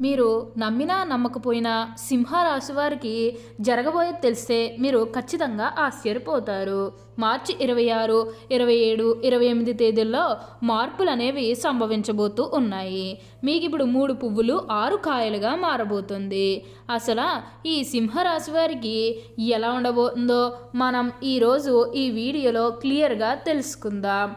మీరు నమ్మినా నమ్మకపోయినా సింహరాశి వారికి జరగబోయేది తెలిస్తే మీరు ఖచ్చితంగా ఆశ్చర్యపోతారు. మార్చి ఇరవై ఆరు ఇరవై ఏడు ఇరవై ఎనిమిది తేదీల్లో మార్పులు అనేవి సంభవించబోతూ ఉన్నాయి. మీకు ఇప్పుడు మూడు పువ్వులు ఆరు కాయలుగా మారబోతుంది. అసలు ఈ సింహరాశి వారికి ఎలా ఉండబోతుందో మనం ఈరోజు ఈ వీడియోలో క్లియర్గా తెలుసుకుందాం.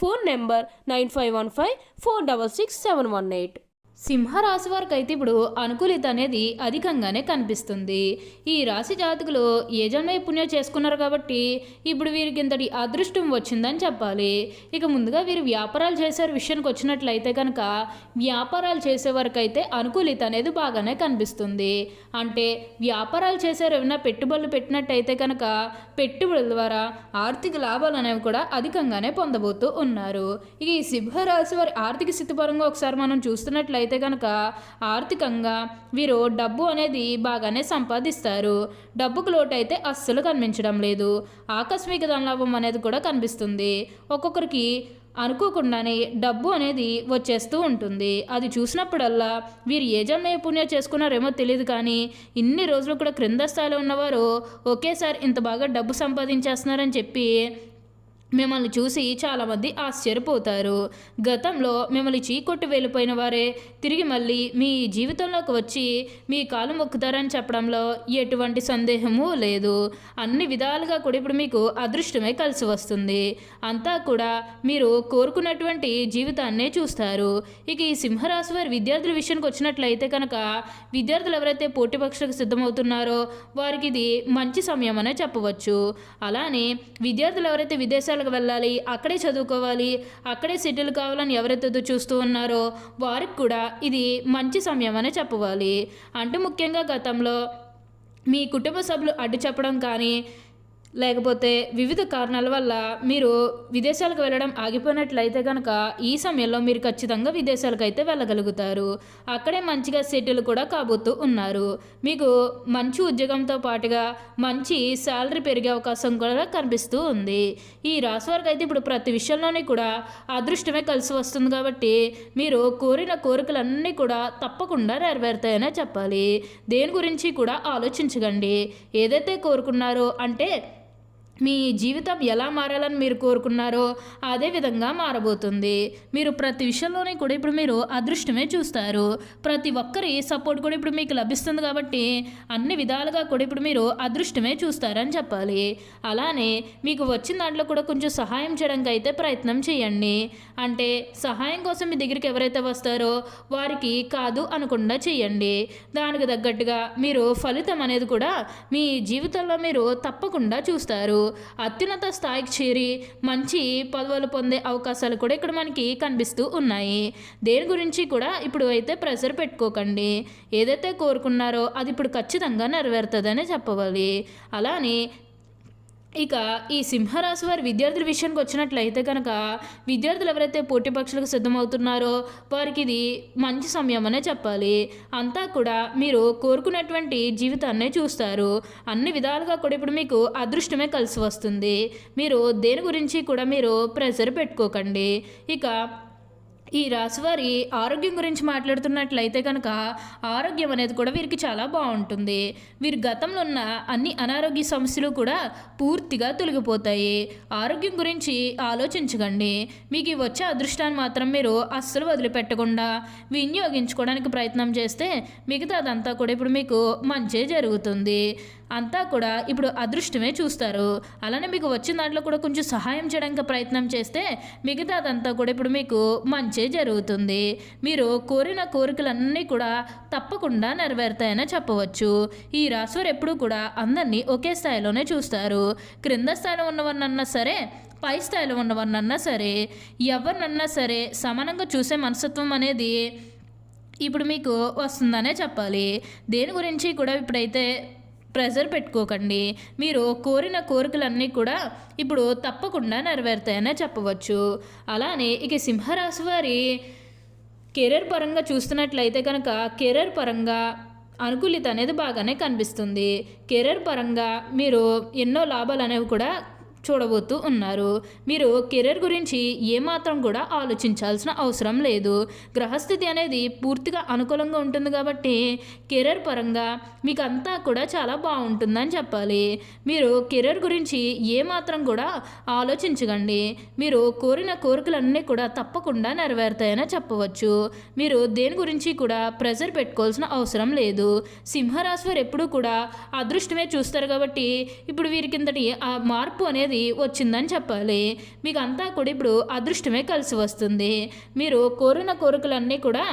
phone number 9515 466718 సింహరాశి వారికి అయితే ఇప్పుడు అనుకూలిత అనేది అధికంగానే కనిపిస్తుంది. ఈ రాశి జాతకులు ఏ జన్మ పుణ్యం చేసుకున్నారు కాబట్టి ఇప్పుడు వీరికి ఇంతటి అదృష్టం వచ్చిందని చెప్పాలి. ఇక ముందుగా వీరు వ్యాపారాలు చేసే విషయానికి వచ్చినట్లయితే కనుక వ్యాపారాలు చేసే వరకు అయితే అనుకూలిత అనేది బాగానే కనిపిస్తుంది. అంటే వ్యాపారాలు చేసారు ఏమైనా పెట్టుబడులు పెట్టినట్టయితే కనుక పెట్టుబడుల ద్వారా ఆర్థిక లాభాలు అనేవి కూడా అధికంగానే పొందబోతూ ఉన్నారు. ఇక ఈ సింహరాశి వారి ఆర్థిక స్థితిపరంగా ఒకసారి మనం చూస్తున్నట్లయితే అయితే కనుక ఆర్థికంగా వీరు డబ్బు అనేది బాగానే సంపాదిస్తారు. డబ్బుకు లోటు అయితే అస్సలు కనిపించడం లేదు. ఆకస్మిక ధనలాభం అనేది కూడా కనిపిస్తుంది. ఒక్కొక్కరికి అనుకోకుండానే డబ్బు అనేది వచ్చేస్తూ ఉంటుంది. అది చూసినప్పుడల్లా వీరు ఏ జన్మ పుణ్యం చేసుకున్నారేమో తెలియదు కానీ ఇన్ని రోజులు కూడా క్రింద స్థాయిలో ఉన్నవారు ఒకేసారి ఇంత బాగా డబ్బు సంపాదించేస్తున్నారని చెప్పి మిమ్మల్ని చూసి చాలామంది ఆశ్చర్యపోతారు. గతంలో మిమ్మల్ని చీకొట్టి వెళ్ళిపోయిన వారే తిరిగి మళ్ళీ మీ జీవితంలోకి వచ్చి మీ కాలు మొక్కుతారని చెప్పడంలో ఎటువంటి సందేహము లేదు. అన్ని విధాలుగా కూడా ఇప్పుడు మీకు అదృష్టమే కలిసి వస్తుంది. అంతా కూడా మీరు కోరుకున్నటువంటి జీవితాన్నే చూస్తారు. ఇక ఈ సింహరాశి వారి విద్యార్థుల విషయానికి వచ్చినట్లయితే కనుక విద్యార్థులు ఎవరైతే పోటీ పక్షులకు సిద్ధమవుతున్నారో వారికి ఇది మంచి సమయం అనే చెప్పవచ్చు. అలానే విద్యార్థులు ఎవరైతే విదేశాలు విదేశాలకు వెళ్ళాలి అక్కడే చదువుకోవాలి అక్కడే సెటిల్ కావాలని ఎవరైతే చూస్తూ ఉన్నారో వారికి కూడా ఇది మంచి సమయం అనే చెప్పవాలి. అంటే ముఖ్యంగా గతంలో మీ కుటుంబ సభ్యులు అడ్డు చెప్పడం కానీ లేకపోతే వివిధ కారణాల వల్ల మీరు విదేశాలకు వెళ్ళడం ఆగిపోయినట్లయితే కనుక ఈ సమయంలో మీరు ఖచ్చితంగా విదేశాలకు అయితే వెళ్ళగలుగుతారు. అక్కడే మంచిగా సెటిల్ కూడా కాబోతూ ఉన్నారు. మీకు మంచి ఉద్యోగంతో పాటుగా మంచి శాలరీ పెరిగే అవకాశం కూడా కనిపిస్తూ ఉంది. ఈ రాశి వారికి అయితే ఇప్పుడు ప్రతి విషయంలోనే కూడా అదృష్టమే కలిసి వస్తుంది కాబట్టి మీరు కోరిన కోరికలన్నీ కూడా తప్పకుండా నెరవేరుతాయనే చెప్పాలి. దేని గురించి కూడా ఆలోచించకండి. ఏదైతే కోరుకున్నారో అంటే మీ జీవితం ఎలా మారాలని మీరు కోరుకున్నారో అదే విధంగా మారబోతుంది. మీరు ప్రతి విషయంలోనే కూడా ఇప్పుడు మీరు అదృష్టమే చూస్తారు. ప్రతి ఒక్కరి సపోర్ట్ కూడా ఇప్పుడు మీకు లభిస్తుంది కాబట్టి అన్ని విధాలుగా కూడా ఇప్పుడు మీరు అదృష్టమే చూస్తారని చెప్పాలి. అలానే మీకు వచ్చిన దాంట్లో కూడా కొంచెం సహాయం చేయడానికి అయితే ప్రయత్నం చేయండి. అంటే సహాయం కోసం మీ దగ్గరికి ఎవరైతే వస్తారో వారికి కాదు అనకుండా చేయండి. దానికి తగ్గట్టుగా మీరు ఫలితం అనేది కూడా మీ జీవితంలో మీరు తప్పకుండా చూస్తారు. అత్యున్నత స్థాయికి చేరి మంచి పదవులు పొందే అవకాశాలు కూడా ఇక్కడ మనకి కనిపిస్తూ ఉన్నాయి. దేని గురించి కూడా ఇప్పుడు అయితే ప్రెషర్ పెట్టుకోకండి. ఏదైతే కోరుకున్నారో అది ఇప్పుడు ఖచ్చితంగా నెరవేరుతుందని చెప్పవాలి. అలానే ఇక ఈ సింహరాశి వారి విద్యార్థుల విషయానికి వచ్చినట్లయితే కనుక విద్యార్థులు ఎవరైతే పోటీ పక్షులకు సిద్ధమవుతున్నారో వారికి ఇది మంచి సమయం అనే చెప్పాలి. అంతా కూడా మీరు కోరుకున్నటువంటి జీవితాన్నే చూస్తారు. అన్ని విధాలుగా కూడా ఇప్పుడు మీకు అదృష్టమే కలిసి వస్తుంది. మీరు దేని గురించి కూడా మీరు ప్రెషర్ పెట్టుకోకండి. ఇక ఈ రాశివారి ఆరోగ్యం గురించి మాట్లాడుతున్నట్లయితే కనుక ఆరోగ్యం అనేది కూడా వీరికి చాలా బాగుంటుంది. వీరి గతంలో ఉన్న అన్ని అనారోగ్య సమస్యలు కూడా పూర్తిగా తొలగిపోతాయి. ఆరోగ్యం గురించి ఆలోచించకండి. మీకు వచ్చే అదృష్టాన్ని మాత్రం మీరు అస్సలు వదిలిపెట్టకుండా వినియోగించుకోవడానికి ప్రయత్నం చేస్తే మిగతా అదంతా కూడా ఇప్పుడు మీకు మంచి జరుగుతుంది. అంతా కూడా ఇప్పుడు అదృష్టమే చూస్తారు. అలానే మీకు వచ్చిన దాంట్లో కూడా కొంచెం సహాయం చేయడానికి ప్రయత్నం చేస్తే మిగతాదంతా కూడా ఇప్పుడు మీకు మంచి జరుగుతుంది. మీరు కోరిన కోరికలన్నీ కూడా తప్పకుండా నెరవేరుతాయని చెప్పవచ్చు. ఈ రాశివారు ఎప్పుడూ కూడా అందరినీ ఒకే స్థాయిలోనే చూస్తారు. క్రింద స్థాయిలో ఉన్నవారినన్నా సరే పై స్థాయిలో ఉన్నవారినన్నా సరే ఎవరినన్నా సరే సమానంగా చూసే మనస్తత్వం అనేది ఇప్పుడు మీకు వస్తుందనే చెప్పాలి. దేని గురించి కూడా ఇప్పుడైతే ప్రెజర్ పెట్టుకోకండి. మీరు కోరిన కోరికలన్నీ కూడా ఇప్పుడు తప్పకుండా నెరవేరుతాయనే చెప్పవచ్చు. అలానే ఇక సింహరాశి వారి కెరీర్ పరంగా చూస్తున్నట్లయితే కనుక కెరీర్ పరంగా అనుకూలిత అనేది బాగానే కనిపిస్తుంది. కెరీర్ పరంగా మీరు ఎన్నో లాభాలు అనేవి కూడా చూడబోతూ ఉన్నారు. మీరు కెరీర్ గురించి ఏమాత్రం కూడా ఆలోచించాల్సిన అవసరం లేదు. గ్రహస్థితి అనేది పూర్తిగా అనుకూలంగా ఉంటుంది కాబట్టి కెరీర్ పరంగా మీకు అంతా కూడా చాలా బాగుంటుందని చెప్పాలి. మీరు కెరీర్ గురించి ఏమాత్రం కూడా ఆలోచించకండి. మీరు కోరిన కోరికలన్నీ కూడా తప్పకుండా నెరవేరుతాయని చెప్పవచ్చు. మీరు దేని గురించి కూడా ప్రెజర్ పెట్టుకోవాల్సిన అవసరం లేదు. సింహరాశి వారు ఎప్పుడూ కూడా అదృష్టమే చూస్తారు కాబట్టి ఇప్పుడు వీరి కిందటి ఆ మార్పు అనేది వచ్చిందని చెప్పాలి. మీకు అంతా కూడా ఇప్పుడు అదృష్టమే కలిసి వస్తుంది. మీరు కోరిన కోరికలన్నీ కూడా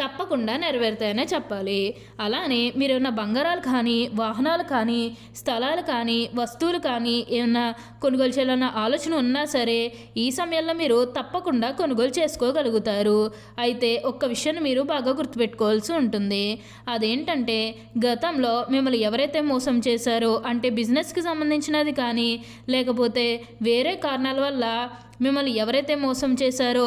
తప్పకుండా నెరవేరుతాయనే చెప్పాలి. అలానే మీరు ఏమైనా బంగారాలు కానీ వాహనాలు కానీ స్థలాలు కానీ వస్తువులు కానీ ఏమైనా కొనుగోలు చేయాలన్న ఆలోచన ఉన్నా సరే ఈ సమయంలో మీరు తప్పకుండా కొనుగోలు చేసుకోగలుగుతారు. అయితే ఒక్క విషయాన్ని మీరు బాగా గుర్తుపెట్టుకోవాల్సి ఉంటుంది. అదేంటంటే గతంలో మిమ్మల్ని ఎవరైతే మోసం చేశారో అంటే బిజినెస్కి సంబంధించినది కానీ లేకపోతే వేరే కారణాల వల్ల మిమ్మల్ని ఎవరైతే మోసం చేశారో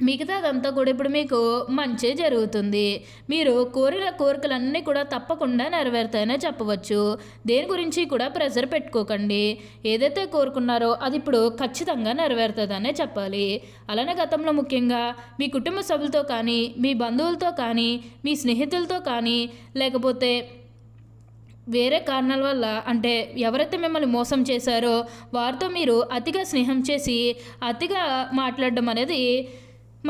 మిగతాదంతా కూడా ఇప్పుడు మీకు మంచి జరుగుతుంది. మీరు కోరిన కోరికలన్నీ కూడా తప్పకుండా నెరవేరుతాయనే చెప్పవచ్చు. దేని గురించి కూడా ప్రెజర్ పెట్టుకోకండి. ఏదైతే కోరుకున్నారో అది ఇప్పుడు ఖచ్చితంగా నెరవేరుతుందనే చెప్పాలి. అలానే గతంలో ముఖ్యంగా మీ కుటుంబ సభ్యులతో కానీ మీ బంధువులతో కానీ మీ స్నేహితులతో కానీ లేకపోతే వేరే కారణాల వల్ల అంటే ఎవరైతే మిమ్మల్ని మోసం చేశారో వారితో మీరు అతిగా స్నేహం చేసి అతిగా మాట్లాడడం అనేది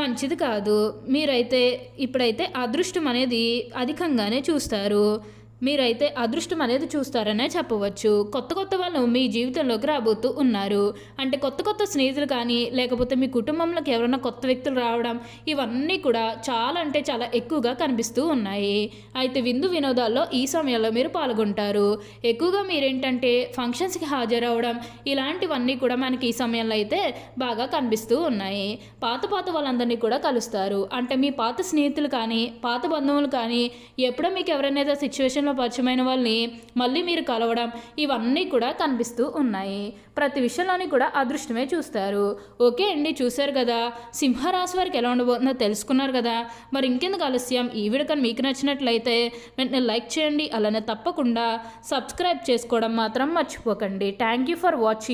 మంచిది కాదు. మీరైతే ఇప్పుడైతే అదృష్టం అనేది అధికంగానే చూస్తారు. మీరైతే అదృష్టం అనేది చూస్తారనే చెప్పవచ్చు. కొత్త కొత్త వాళ్ళు మీ జీవితంలోకి రాబోతూ ఉన్నారు. అంటే కొత్త కొత్త స్నేహితులు కానీ లేకపోతే మీ కుటుంబంలోకి ఎవరైనా కొత్త వ్యక్తులు రావడం ఇవన్నీ కూడా చాలా అంటే చాలా ఎక్కువగా కనిపిస్తూ ఉన్నాయి. అయితే విందు వినోదాల్లో ఈ సమయంలో మీరు పాల్గొంటారు. ఎక్కువగా మీరేంటంటే ఫంక్షన్స్కి హాజరవడం ఇలాంటివన్నీ కూడా మనకి ఈ సమయంలో అయితే బాగా కనిపిస్తూ ఉన్నాయి. పాత పాత వాళ్ళందరినీ కూడా కలుస్తారు. అంటే మీ పాత స్నేహితులు కానీ పాత బంధువులు కానీ ఎప్పుడో మీకు ఎవరైనా సిచ్యువేషన్లో పరిచయమైన వాళ్ళని మళ్ళీ మీరు కలవడం ఇవన్నీ కూడా కనిపిస్తూ ఉన్నాయి. ప్రతి విషయంలోని కూడా అదృష్టమే చూస్తారు. ఓకే అండి చూశారు కదా. సింహరాశి వారికి ఎలా ఉండబోతుందో తెలుసుకున్నారు కదా. మరి ఇంకెందుకు ఆలస్యం? ఈ వీడియో కానీ మీకు నచ్చినట్లయితే వెంటనే లైక్ చేయండి. అలానే తప్పకుండా సబ్స్క్రైబ్ చేసుకోవడం మాత్రం మర్చిపోకండి. Thank you for watching.